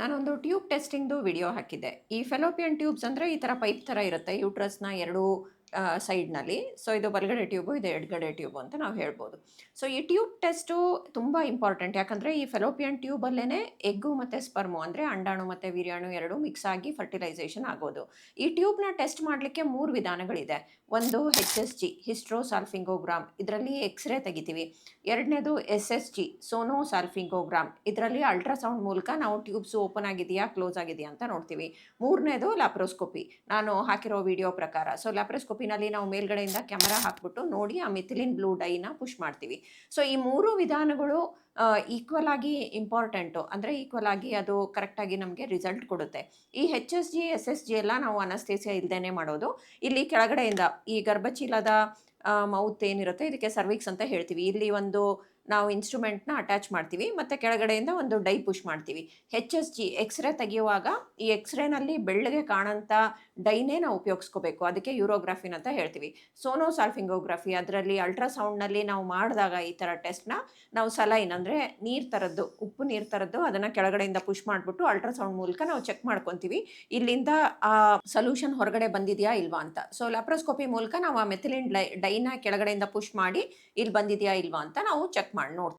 ನಾನೊಂದು tube ಟೆಸ್ಟಿಂಗ್ದು video ಹಾಕಿದ್ದೆ. ಈ ಫೆಲೋಪಿಯನ್ ಟ್ಯೂಬ್ಸ್ ಅಂದರೆ ಈ ಥರ ಪೈಪ್ ಥರ ಇರುತ್ತೆ. ಯೂಟ್ರಸ್ನ ಎರಡು ಸೈಡ್ನಲ್ಲಿ ಸೊ ಇದು ಬಲಗಡೆ ಟ್ಯೂಬು ಇದು ಎಡಗಡೆ ಟ್ಯೂಬು ಅಂತ ನಾವು ಹೇಳ್ಬೋದು. ಸೊ ಈ ಟ್ಯೂಬ್ ಟೆಸ್ಟು ತುಂಬ ಇಂಪಾರ್ಟೆಂಟ್ ಯಾಕಂದರೆ ಈ ಫೆಲೋಪಿಯನ್ ಟ್ಯೂಬಲ್ಲೇ ಎಗ್ಗು ಮತ್ತು ಸ್ಪರ್ಮು ಅಂದರೆ ಅಂಡಾಣು ಮತ್ತು ವೀರ್ಯಾಣು ಎರಡು ಮಿಕ್ಸ್ ಆಗಿ ಫರ್ಟಿಲೈಸೇಷನ್ ಆಗೋದು. ಈ ಟ್ಯೂಬ್ನ ಟೆಸ್ಟ್ ಮಾಡಲಿಕ್ಕೆ ಮೂರು ವಿಧಾನಗಳಿದೆ. ಒಂದು ಹೆಚ್ ಎಸ್ ಜಿ ಹಿಸ್ಟ್ರೋಸಾಲ್ಫಿಂಗೋಗ್ರಾಮ್ ಇದರಲ್ಲಿ ಎಕ್ಸ್ರೇ ತೆಗಿತೀವಿ. ಎರಡನೇದು S S G sono salpingogram ಇದರಲ್ಲಿ ಅಲ್ಟ್ರಾಸೌಂಡ್ ಮೂಲಕ ನಾವು ಟ್ಯೂಬ್ಸ್ ಓಪನ್ ಆಗಿದೆಯಾ ಕ್ಲೋಸ್ ಆಗಿದೆಯಾ ಅಂತ ನೋಡ್ತೀವಿ. ಮೂರನೇದು ಲ್ಯಾಪ್ರೋಸ್ಕೋಪಿ ನಾನು ಹಾಕಿರೋ ವಿಡಿಯೋ ಪ್ರಕಾರ. ಸೊ ಲ್ಯಾಪ್ರೋಸ್ಕೋಪಿನಲ್ಲಿ ನಾವು ಮೇಲ್ಗಡೆಯಿಂದ ಕ್ಯಾಮರಾ ಹಾಕ್ಬಿಟ್ಟು ನೋಡಿ ಆ ಮಿಥಿಲಿನ್ ಬ್ಲೂ ಡೈನ ಪುಷ್ ಮಾಡ್ತೀವಿ. ಸೊ ಈ ಮೂರು ವಿಧಾನಗಳು ಈಕ್ವಲ್ ಆಗಿ ಇಂಪಾರ್ಟೆಂಟು ಅಂದರೆ ಈಕ್ವಲ್ ಆಗಿ ಅದು ಕರೆಕ್ಟಾಗಿ ನಮಗೆ ರಿಸಲ್ಟ್ ಕೊಡುತ್ತೆ. ಈ H S G S S G ಎಲ್ಲ ನಾವು ಅನಸ್ತೇಸಿಯ ಇಲ್ದೇ ಮಾಡೋದು. ಇಲ್ಲಿ ಕೆಳಗಡೆಯಿಂದ ಈ ಗರ್ಭಚೀಲದ ಮೌತ್ ಏನಿರುತ್ತೆ, ಇದಕ್ಕೆ ಸರ್ವಿಕ್ಸ್ ಅಂತ ಹೇಳ್ತೀವಿ. ಇಲ್ಲಿ ಒಂದು ನಾವು ಇನ್ಸ್ಟ್ರೂಮೆಂಟ್ನ ಅಟ್ಯಾಚ್ ಮಾಡ್ತೀವಿ, ಮತ್ತು ಕೆಳಗಡೆಯಿಂದ ಒಂದು ಡೈ ಪುಷ್ ಮಾಡ್ತೀವಿ. ಹೆಚ್ ಎಸ್ ಜಿ ಎಕ್ಸ್ರೇ ತೆಗೆಯುವಾಗ ಈ ಎಕ್ಸ್ರೇನಲ್ಲಿ ಬೆಳ್ಳಗೆ ಕಾಣೋಂಥ ಡೈನೇ ನಾವು ಉಪಯೋಗಿಸ್ಕೋಬೇಕು. ಅದಕ್ಕೆ ಯೂರೋಗ್ರಫಿನ್ ಅಂತ ಹೇಳ್ತೀವಿ. ಸೋನೋಸಾಲ್ಫಿಂಗೋಗ್ರಫಿ ಅದರಲ್ಲಿ ಅಲ್ಟ್ರಾಸೌಂಡ್ನಲ್ಲಿ ನಾವು ಮಾಡಿದಾಗ ಈ ಥರ ಟೆಸ್ಟ್ನ ನಾವು ಸಲೈನ್ ಅಂದರೆ ನೀರು ಥರದ್ದು ಉಪ್ಪು ನೀರು ಥರದ್ದು ಅದನ್ನು ಕೆಳಗಡೆಯಿಂದ ಪುಷ್ ಮಾಡಿಬಿಟ್ಟು ಅಲ್ಟ್ರಾಸೌಂಡ್ ಮೂಲಕ ನಾವು ಚೆಕ್ ಮಾಡ್ಕೊತೀವಿ. ಇಲ್ಲಿಂದ ಆ ಸೊಲ್ಯೂಷನ್ ಹೊರಗಡೆ ಬಂದಿದೆಯಾ ಇಲ್ವಾ ಅಂತ. ಸೊ ಲ್ಯಾಪ್ರೋಸ್ಕೋಪಿ ಮೂಲಕ ನಾವು ಆ ಮೆಥಿಲಿನ್ ಡೈನ ಕೆಳಗಡೆಯಿಂದ ಪುಷ್ ಮಾಡಿ, ಇಲ್ಲಿ ಬಂದಿದೆಯಾ ಇಲ್ವಾ ಅಂತ ನಾವು ಚೆಕ್ ಮಾಡಿ ನೋಡ್ತೀವಿ